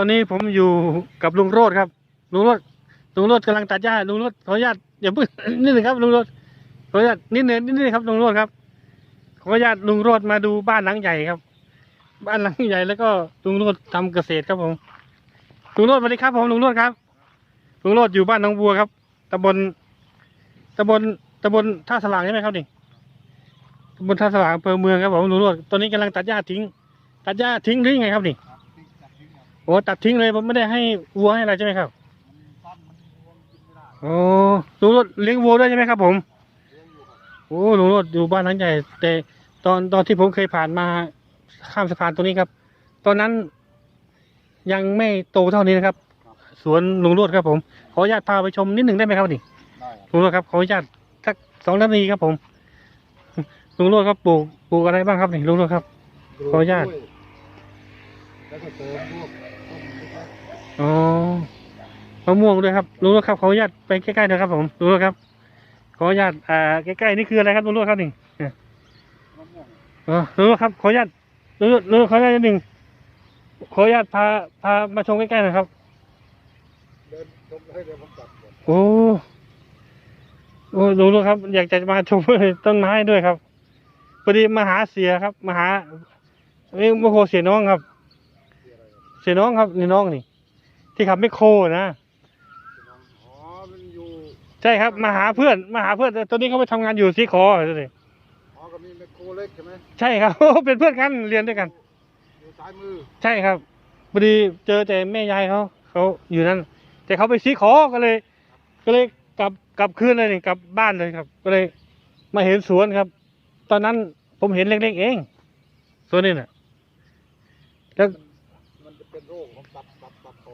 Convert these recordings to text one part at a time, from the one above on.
อนนี้ผมอยู่กับลุงโรดครับ ลุงโรดลุงโรดกำลังตัดหญ้าลุงโรดขออนุญาตอย่าพิ่งนิดหนึ่งครับลุงโรดขออนุญาตนิดหนึ่งนิดหนึ่งครับลุงโรดครับ ขออนุญาตลุงโรดมาดูบ้านหลังใหญ่ครับ บ้านหลังใหญ่แล้วก็ลุงโรดทำเกษตรครับผมลุงโรดสวัสดีครับผมลุงโรดครับลุงโรดอยู่บ้านหนองบัวครับตำบลตำบลตำบลท่าสลางใช่ไหมครับนี่ตำบลท่าสลางอำเภอเมืองครับผมลุงโรดตอนนี้กำลังตัดหญ้าทิ้ง ตัดหญ้าทิ้งหรือยังไงครับนี่ อ้ตัดทิ้งเลยผมไม่ได้ให้วัวให้อะไรใช่ไหมครับโอ้ลุงรถเลี้ยงวัวด้วยใช่ไหมครับ ผมโอ้ลุงรถอยู่บ้านหลังใหญ่ แต่ตอนตอนที่ผมเคยผ่านมาข้ามสะพานตรงนี้ครับ ตอนนั้นยังไม่โตเท่านี้นะครับ สวนลุงรวดครับผม ขออนุญาตพาไปชมนิดหนึ่งได้ไหมครับนี่ได้ครับลุงรวดครับขออนุญาตสักสองนาทีครับ ผมลุงรวดครับปลูกปลูกอะไรบ้างครับนี่ลุงรวดครับขออนุญาตแล้วก็เติมพวกต้นไม้ อ๋อมะม่วงด้วยครับลุงรวครับขออนุญาตไปใกล้ๆหนะครับ ผมลุงรวครับ ขออนุญาตอ่าใกล้ๆนี่คืออะไรครับลุงรวครับนี่เนี่ยมะม่วงอ๋อลุงรวครับขออนุญาตลุงรวดลุงรวดขออนุญาตหนึ่งขออนุญาตพาพามาชมใกล้ๆหนะครับเดินชมให้เดี๋ยวผมตัดก่อนโอ้โอ้ลุงรวครับ อยากจะมาชมต้นไม้ด้วยครับพอดีมาหาเสียครับมาหาเอ้ยโมโหเสียน้องครับที่อะไรครับ เสียน้องครับนี่น้องนี่ ที่ขับไม่โครนะที่น้องอ๋อมันอยู่ใช่ครับมาหาเพื่อนมาหาเพื่อนแต่ตอนนี้เขาไปทำงานอยู่ซีคอเลยอ๋อก็มีแมคโครเล็กใช่ไหมใช่ครับ เป็นเพื่อนกันเรียนด้วยกัน อยู่ซ้ายมือใช่ครับพอดีเจอแต่แม่ยายเขาเขาอยู่นั่น แต่เขาไปซีคอก็เลย ก็เลยกลับกลับคืนเลยนี่กลับบ้านเลยครับ ก็เลยมาเห็นสวนครับ ตอนนั้นผมเห็นเล็กๆเองสวนนี่น่ะแล้ว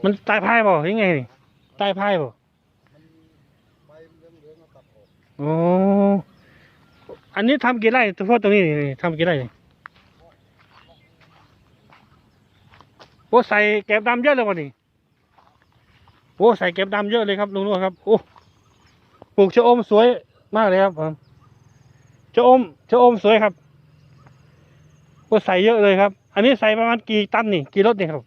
มันตายพ่ายบ่ยังไงนี่ตายพ่ายบ่โอ้อันนี้ทำกี่ไร่เฉพาะตรงนี้นี่ทำกี่ไร่นี่โอ้ใส่แก็บดำเยอะเลยวะนี่โอ้ใส่แก็บดำเยอะเลยครับลุงนวดครับโอ้ปลูกชะอมสวยมากเลยครับผมชะอมชะอมสวยครับโอ้ใส่เยอะเลยครับ อันนี้ใส่ประมาณกี่ตันนี่กี่รถนี่ครับ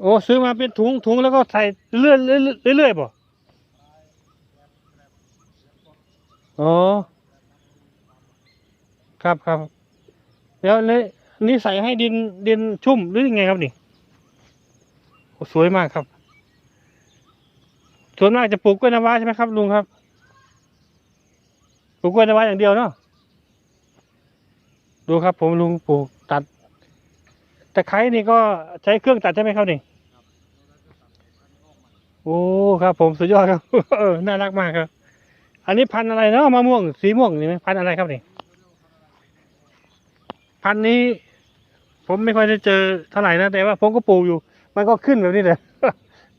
โอ้ซื้อมาเป็นถุงถุงแล้วก็ใส่เรื่อยเรื่อยเรื่อยบ่อ๋อครับครับแล้วนี่นี่ใส่ให้ดินดินชุ่มหรือยังไงครับนี่โอ้สวยมากครับส่วนมากจะปลูกกล้วยน้ำว้าใช่ไหมครับลุงครับปลูกกล้วยน้ำว้าอย่างเดียวเนาะดูครับผมลุงปลูก ตัดตะไคร้นี่ก็ใช้เครื่องตัดใช่ไหมครับนี่โอ้ครับผมสุดยอดครับเออน่ารักมากครับ อันนี้พันอะไรเนาะมะม่วงสีม่วงนี่ไหมพันอะไรครับนี่พันนี้ ผมไม่ค่อยได้เจอเท่าไหร่นะแต่ว่าผมก็ปลูกอยู่ มันก็ขึ้นแบบนี้เลย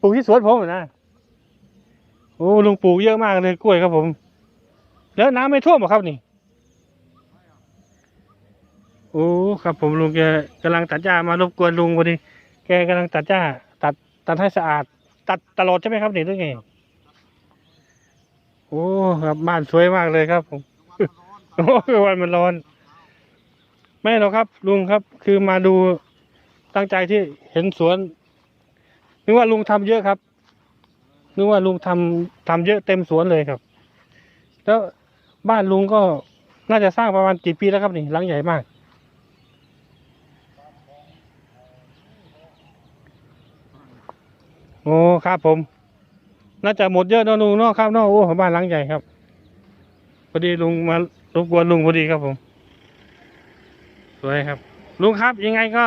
ปลูกที่สวนผมอะนะโอ้ลุงปลูกเยอะมากเลยกล้วยครับผม แล้วน้ำไม่ท่วมหรอครับนี่ โอ้ครับ ผมลุงแกกำลังตัดหญ้ามารบกวนลุงพอดี แกกำลังตัดหญ้าตัดตัดให้สะอาด ตัดตลอดใช่ไหมครับนี่หรือไงโอ้ครับบ้านสวยมากเลยครับ ผมโอ้วันมันร้อน ไม่หรอกครับ ลุงครับ คือมาดูตั้งใจที่เห็นสวนนึกว่าลุงทำเยอะครับนึกว่าลุงทำทำเยอะเต็มสวนเลยครับ แล้วบ้านลุงก็น่าจะสร้างประมาณกี่ปีแล้วครับนี่หลังใหญ่มาก โอ้ครับผม น่าจะหมดเยอะนอะลุงเนาะครับเนาะโอ้บ้านหลังใหญ่ครับพอดีลุงมารบกวนลุงพอดีครับผม สวยครับ ลุงครับยังไงก็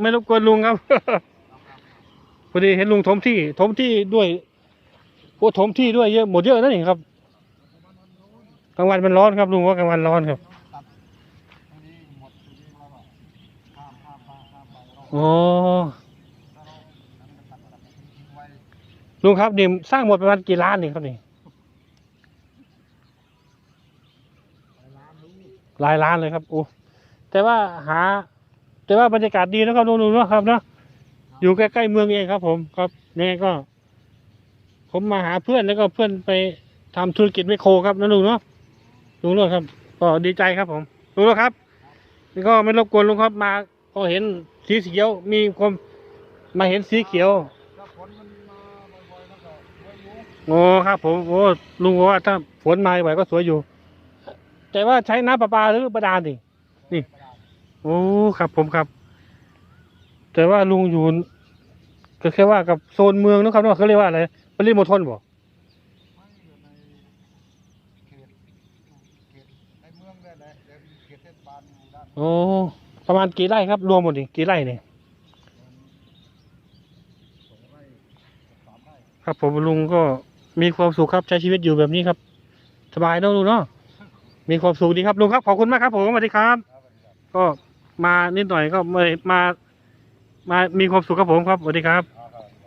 ไม่รบกวนลุงครับพอดีเห็นลุงถมที่ ถมที่ด้วยโอ้ถมที่ด้วยเยอะหมดเยอะนะนี่ครับกลางวันมันร้อนครับลุงว่ากลางวันร้อนครับโอ้ ถ้าเราอันนี้ก็ตัดตัดตัดทิ้งไว้ ลุงครับนี่สร้างหมดประมาณกี่ล้านนี่ครับนี่หลายล้านลูกหลายล้านเลยครับโอ้แต่ว่าหา แต่ว่าบรรยากาศดีนะครับลุงๆเนาะครับเนาะอยู่ใกล้ๆเมืองเองครับ ผมครับยังไงก็ ผมมาหาเพื่อนแล้วก็เพื่อนไปทำธุรกิจไมโครครับนะลุงเนาะลุงโรดครับ ก็ดีใจครับ ผมลุงโรดครับนี่ก็ไม่รบกวนลุงครับมาอเห็นสีเขียวมีความมาเห็นสีเขียว ถ้าฝนมันมาบ่อยๆแล้วก็ไว้อยู่ โอ้ครับ ผมโอ้ลุงบอกว่าถ้าฝนมาบ่อยก็สวยอยู่ แต่ว่าใช้น้ำประปาหรือประดานี่นี่ โอ้ครับผมครับ แต่ว่าลุงอยู่ก็แค่ว่ากับโซนเมืองนะครับเนาะเขาเรียกว่าอะไรปริมณฑลบ่ไม่อยู่ในเขตเขตในเมืองได้แหละเดี๋ยวมีเขตเทศบาลอยู่ด้านโอ้ประมาณกี่ไร่ครับรวมหมดนี่กี่ไร่เนี่ยสองไร่สามไร่ครับผมลุงก็ มีความสุขครับใช้ชีวิตอยู่แบบนี้ครับ สบายเนอะลุงเนาะมีความสุขดีครับลุงครับขอบคุณมากครับผมสวัสดีครับ ก็มานิดหน่อยก็ไม่มา มามีความสุขครับผมครับสวัสดีครับ